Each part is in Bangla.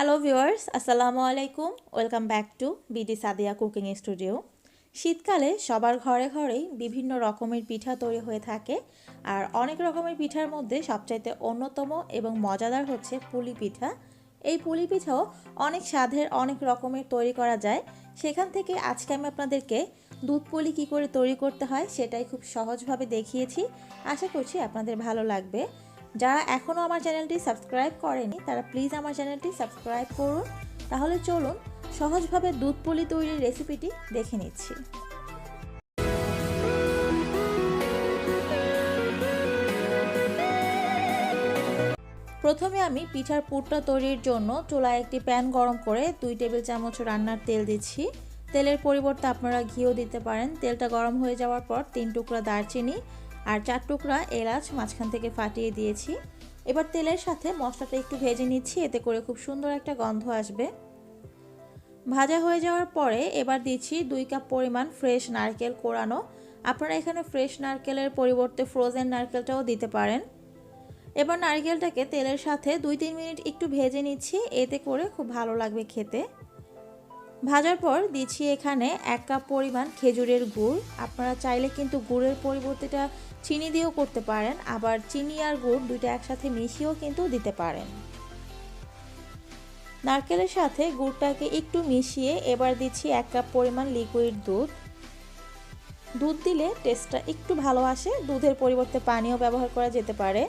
হ্যালো ভিউয়ার্স আসসালামু আলাইকুম welcome back to BD Sadia cooking studio শীতকালে সবার ঘরে ঘরেই বিভিন্ন রকমের পিঠা তৈরি হয়ে থাকে, আর অনেক রকমের পিঠার মধ্যে সবচাইতে অন্যতম এবং মজাদার হচ্ছে পুলি পিঠা। এই পুলি পিঠাও অনেক স্বাদের, অনেক রকমের তৈরি করা যায়। সেখান থেকে আজকে আমি আপনাদেরকে দুধ পুলি কী করে তৈরি করতে হয় সেটাই খুব সহজভাবে দেখিয়েছি। আশা করছি আপনাদের ভালো লাগবে। যারা এখনও আমার চ্যানেলটি সাবস্ক্রাইব করেনি, তারা প্লিজ আমার চ্যানেলটি সাবস্ক্রাইব করুন। তাহলে চলুন, সহজভাবে দুধ পুলি তৈরির রেসিপিটি দেখে নিচ্ছি। প্রথমে আমি পিঠার পুরটা তৈরির জন্য চুলায় একটি প্যান গরম করে দুই টেবিল চামচ রান্নার তেল দিচ্ছি। তেলের পরিবর্তে আপনারা ঘিও দিতে পারেন। তেলটা গরম হয়ে যাওয়ার পর তিন টুকরা দারচিনি আর চার টুকরা এলাচ মাঝখান থেকে ফাটিয়ে দিয়েছি। এবার তেলের সাথে মশলাটা একটু ভেজে নিচ্ছি, এতে করে খুব সুন্দর একটা গন্ধ আসবে। ভাজা হয়ে যাওয়ার পরে এবার দিচ্ছি দুই কাপ পরিমাণ ফ্রেশ নারকেল কোরানো। আপনারা এখানে ফ্রেশ নারকেলের পরিবর্তে ফ্রোজেন নারকেলটাও দিতে পারেন। এবার নারকেলটাকে তেলের সাথে দুই তিন মিনিট একটু ভেজে নিচ্ছি, এতে করে খুব ভালো লাগবে খেতে। ভাজার পর দিচ্ছি এখানে এক কাপ পরিমাণ খেজুরের গুড়। আপনারা চাইলে কিন্তু গুড়ের পরিবর্তেটা চিনি দিয়েও করতে পারেন, আবার চিনি আর গুড় দুইটা একসাথে মিশিয়েও কিন্তু দিতে পারেন। নারকেলের সাথে গুড়টাকে একটু মিশিয়ে এবার দিচ্ছি এক কাপ পরিমাণ লিকুইড দুধ। দুধ দিলে টেস্টটা একটু ভালো আসে, দুধের পরিবর্তে পানিও ব্যবহার করা যেতে পারে।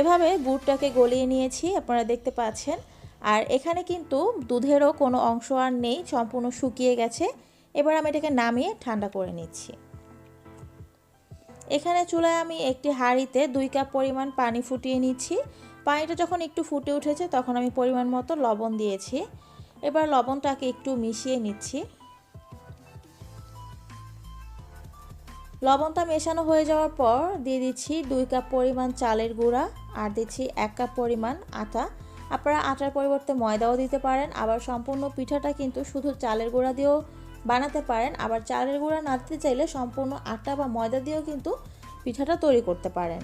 এভাবে গুড়টাকে গলিয়ে নিয়েছি, আপনারা দেখতে পাচ্ছেন। আর এখানে কিন্তু দুধেরও কোনো অংশ আর নেই, সম্পূর্ণ শুকিয়ে গেছে। এবার আমি এটাকে নামিয়ে ঠান্ডা করে নিচ্ছি। এখানে চুলায় আমি একটি হাঁড়িতে দুই কাপ পরিমাণ পানি ফুটিয়ে নিচ্ছি। পানিটা যখন একটু ফুটে উঠেছে, তখন আমি পরিমাণ মতো লবণ দিয়েছি। এবার লবণটাকে একটু মিশিয়ে নিচ্ছি। লবণটা মেশানো হয়ে যাওয়ার পর দিয়ে দিচ্ছি দুই কাপ পরিমাণ চালের গুঁড়া আর দিচ্ছি এক কাপ পরিমাণ আটা আপনারা আটার পরিবর্তে ময়দাও দিতে পারেন, আবার সম্পূর্ণ পিঠাটা কিন্তু শুধু চালের গুঁড়া দিয়েও বানাতে পারেন, আবার চালের গুঁড়া না দিতে চাইলে সম্পূর্ণ আটা বা ময়দা দিয়েও কিন্তু পিঠাটা তৈরি করতে পারেন।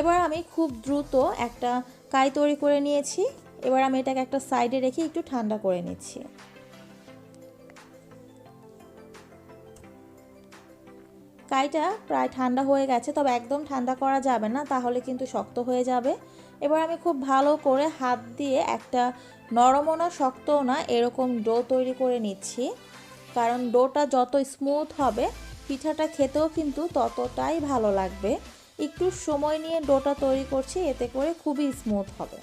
এবার আমি খুব দ্রুত একটা কাই তৈরি করে নিয়েছি, এবার আমি এটাকে একটা সাইডে রেখে একটু ঠান্ডা করে নিচ্ছি। কাইটা প্রায় ঠান্ডা হয়ে গেছে, তবে একদম ঠান্ডা করা যাবে না, তাহলে কিন্তু শক্ত হয়ে যাবে। এবার আমি খুব ভালো করে হাত দিয়ে একটা নরমও না শক্তও না, এরকম ডো তৈরি করে নিচ্ছি। কারণ ডোটা যত স্মুথ হবে, পিঠাটা খেতেও কিন্তু ততটাই ভালো লাগবে। একটু সময় নিয়ে ডোটা তৈরি করছি, এতে করে খুবই স্মুথ হবে।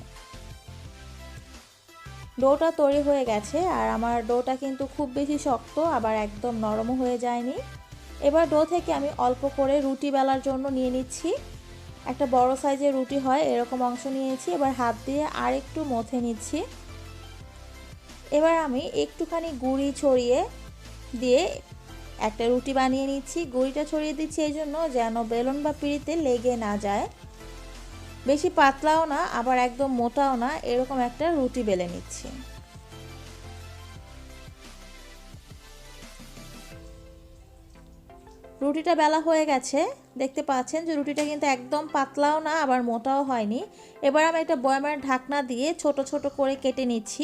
ডোটা তৈরি হয়ে গেছে, আর আমার ডোটা কিন্তু খুব বেশি শক্ত, আবার একদম নরমও হয়ে যায়নি। এবার ডো থেকে আমি অল্প করে রুটি বেলার জন্য নিয়ে নিচ্ছি। একটা বড় সাইজের রুটি হয়, এরকম অংশ নিয়েছি। এবার হাত দিয়ে আর একটু মথে নিচ্ছি। এবার আমি একটুখানি গুঁড়ি ছড়িয়ে দিয়ে একটা রুটি বানিয়ে নিচ্ছি। গুঁড়িটা ছড়িয়ে দিচ্ছি এই জন্য যেন বেলুন বা পিড়িতে লেগে না যায়। বেশি পাতলাও না, আবার একদম মোটাও না, এরকম একটা রুটি বেলে নিচ্ছি। রুটিটা বেলা হয়ে গেছে। দেখতে পাচ্ছেন যে রুটিটা কিন্তু একদম পাতলাও না, আবার মোটাও হয়নি। এবার আমি একটা বয়ামের ঢাকনা দিয়ে ছোট ছোট করে কেটে নিচ্ছি।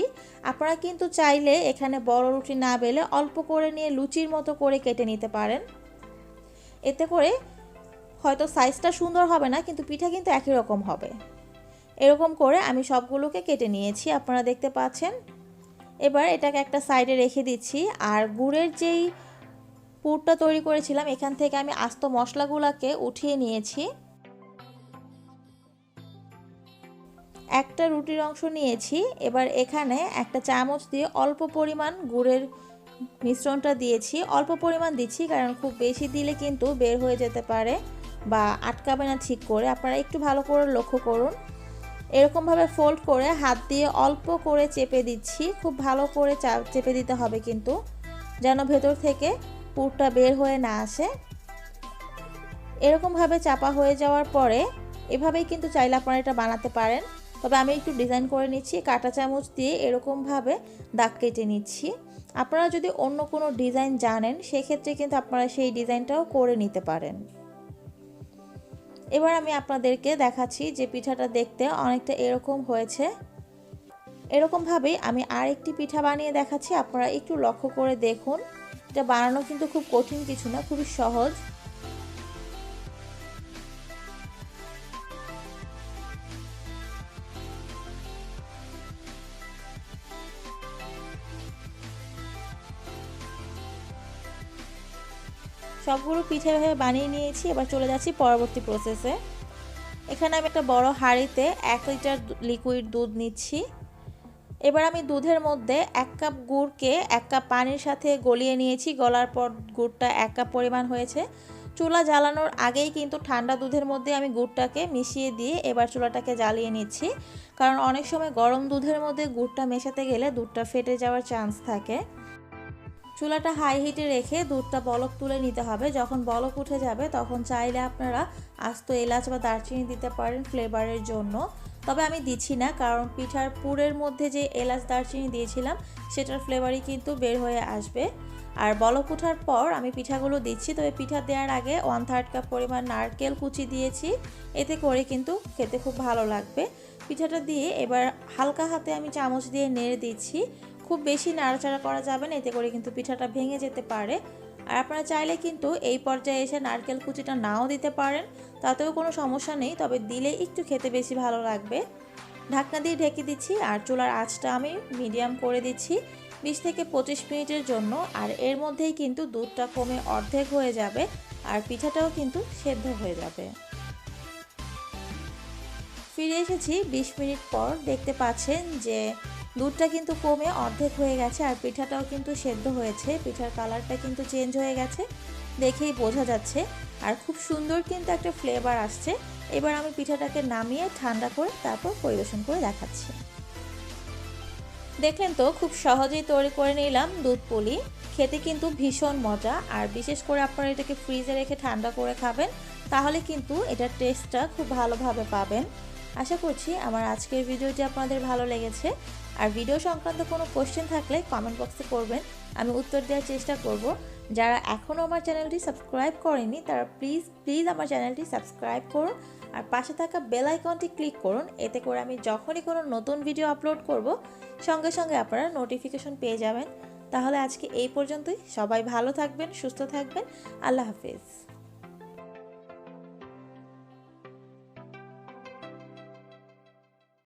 আপনারা কিন্তু চাইলে এখানে বড় রুটি না বেলে অল্প করে নিয়ে লুচির মতো করে কেটে নিতে পারেন। এতে করে হয়তো সাইজটা সুন্দর হবে না, কিন্তু পিঠা কিন্তু একই রকম হবে। এরকম করে আমি সবগুলোকে কেটে নিয়েছি, আপনারা দেখতে পাচ্ছেন। এবার এটাকে একটা সাইডে রেখে দিচ্ছি। আর গুড়ের যেই পুরটা তৈরি করেছিলাম, এখান থেকে আমি আস্ত মশলাগুলোকে উঠিয়ে নিয়েছি। একটা রুটির অংশ নিয়েছি, এবার এখানে একটা চামচ দিয়ে অল্প পরিমাণ গুড়ের মিশ্রণটা দিয়েছি। অল্প পরিমাণ দিচ্ছি কারণ খুব বেশি দিলে কিন্তু বের হয়ে যেতে পারে বা আটকাবে না ঠিক করে। আপনারা একটু ভালো করে লক্ষ্য করুন। এরকমভাবে ফোল্ড করে হাত দিয়ে অল্প করে চেপে দিচ্ছি। খুব ভালো করে চেপে দিতে হবে কিন্তু, যেন ভেতর থেকে পুরটা বের হয়ে না আসে। এরকমভাবে চাপা হয়ে যাওয়ার পরে এভাবেই কিন্তু চাইলে আপনারা এটা বানাতে পারেন। তবে আমি একটু ডিজাইন করে নিচ্ছি, কাটা চামচ দিয়ে এরকমভাবে দাগ কেটে নিচ্ছি। আপনারা যদি অন্য কোনো ডিজাইন জানেন, সেক্ষেত্রে কিন্তু আপনারা সেই ডিজাইনটাও করে নিতে পারেন। এবার আমি আপনাদেরকে দেখাচ্ছি যে পিঠাটা দেখতে অনেকটা এরকম হয়েছে। এরকমভাবেই আমি আর একটি পিঠা বানিয়ে দেখাচ্ছি, আপনারা একটু লক্ষ্য করে দেখুন। এটা বানানো কিন্তু খুব কঠিন কিছু না, খুবই সহজ। সবগুলো পিঠে এভাবে বানিয়ে নিয়েছি, এবার চলে যাচ্ছি পরবর্তী প্রসেসে এখানে আমি একটা বড় হাঁড়িতে এক লিটার লিকুইড দুধ নিচ্ছি। এবার আমি দুধের মধ্যে এক কাপ গুড়কে এক কাপ পানির সাথে গলিয়ে নিয়েছি। গলার পর গুড়টা এক কাপ পরিমাণ হয়েছে। চুলা জ্বালানোর আগেই কিন্তু ঠান্ডা দুধের মধ্যে আমি গুড়টাকে মিশিয়ে দিয়ে এবার চুলাটাকে জ্বালিয়ে নিচ্ছি। কারণ অনেক সময় গরম দুধের মধ্যে গুড়টা মেশাতে গেলে দুধটা ফেটে যাওয়ার চান্স থাকে। চুলাটা হাই হিটে রেখে দুধটা বলক তুলে নিতে হবে। যখন বলক উঠে যাবে তখন চাইলে আপনারা আস্ত এলাচ বা দারচিনি দিতে পারেন ফ্লেভারের জন্য। তবে আমি দিচ্ছি না, কারণ পিঠার পুরের মধ্যে যে এলাচ দারচিনি দিয়েছিলাম, সেটার ফ্লেভারই কিন্তু বের হয়ে আসবে। আর বলক ওঠার পর আমি পিঠাগুলো দিচ্ছি, তবে পিঠা দেওয়ার আগে ওয়ান থার্ড কাপ পরিমাণ নারকেল কুচি দিয়েছি। এতে করে কিন্তু খেতে খুব ভালো লাগবে। পিঠাটা দিয়ে এবার হালকা হাতে আমি চামচ দিয়ে নেড়ে দিচ্ছি। খুব বেশি নাড়াচাড়া করা যাবে না, এতে করে কিন্তু পিঠাটা ভেঙে যেতে পারে। আর আপনারা চাইলে কিন্তু এই পর্যায়ে এসে নারকেল কুচিটা নাও দিতে পারেন, তাতেও কোনো সমস্যা নেই, তবে দিলে একটু খেতে বেশি ভালো লাগবে। ঢাকনা দিয়ে ঢেকে দিচ্ছি আর চুলার আঁচটা আমি মিডিয়াম করে দিচ্ছি বিশ থেকে পঁচিশ মিনিটের জন্য, আর এর মধ্যেই কিন্তু দুধটা কমে অর্ধেক হয়ে যাবে আর পিঠাটাও কিন্তু সেদ্ধ হয়ে যাবে। ফিরে এসেছি বিশ মিনিট পর, দেখতে পাচ্ছেন যে দুধটা কিন্তু কমে অর্ধেক হয়ে গেছে আর পিঠাটাও কিন্তু সেদ্ধ হয়েছে। পিঠার কালারটা কিন্তু চেঞ্জ হয়ে গেছে, দেখেই বোঝা যাচ্ছে। আর খুব সুন্দর কিন্তু একটা ফ্লেভার আসছে। এবার আমি পিঠাটাকে নামিয়ে ঠান্ডা করে তারপর পরিবেশন করে দেখাচ্ছি। দেখলেন তো, খুব সহজেই তৈরি করে নিলাম দুধ পুলি। খেতে কিন্তু ভীষণ মজা। আর বিশেষ করে আপনারা এটাকে ফ্রিজে রেখে ঠান্ডা করে খাবেন, তাহলে কিন্তু এটার টেস্টটা খুব ভালোভাবে পাবেন। আশা করছি আমার আজকের ভিডিওটি আপনাদের ভালো লেগেছে। আর ভিডিও সংক্রান্ত কোনো কোশ্চেন থাকলে কমেন্ট বক্সে করবেন। আমি উত্তর দেওয়ার চেষ্টা করব। যারা এখনও আমার চ্যানেলটি সাবস্ক্রাইব করেনি তারা প্লিজ প্লিজ আমার চ্যানেলটি সাবস্ক্রাইব করুন। আর পাশে থাকা বেল আইকনটি ক্লিক করুন। এতে করে আমি যখনই কোনো নতুন ভিডিও আপলোড করব, সঙ্গে সঙ্গে আপনারা নোটিফিকেশন পেয়ে যাবেন। তাহলে আজকে এই পর্যন্তই। সবাই ভালো থাকবেন, সুস্থ থাকবেন। আল্লাহ হাফিজ।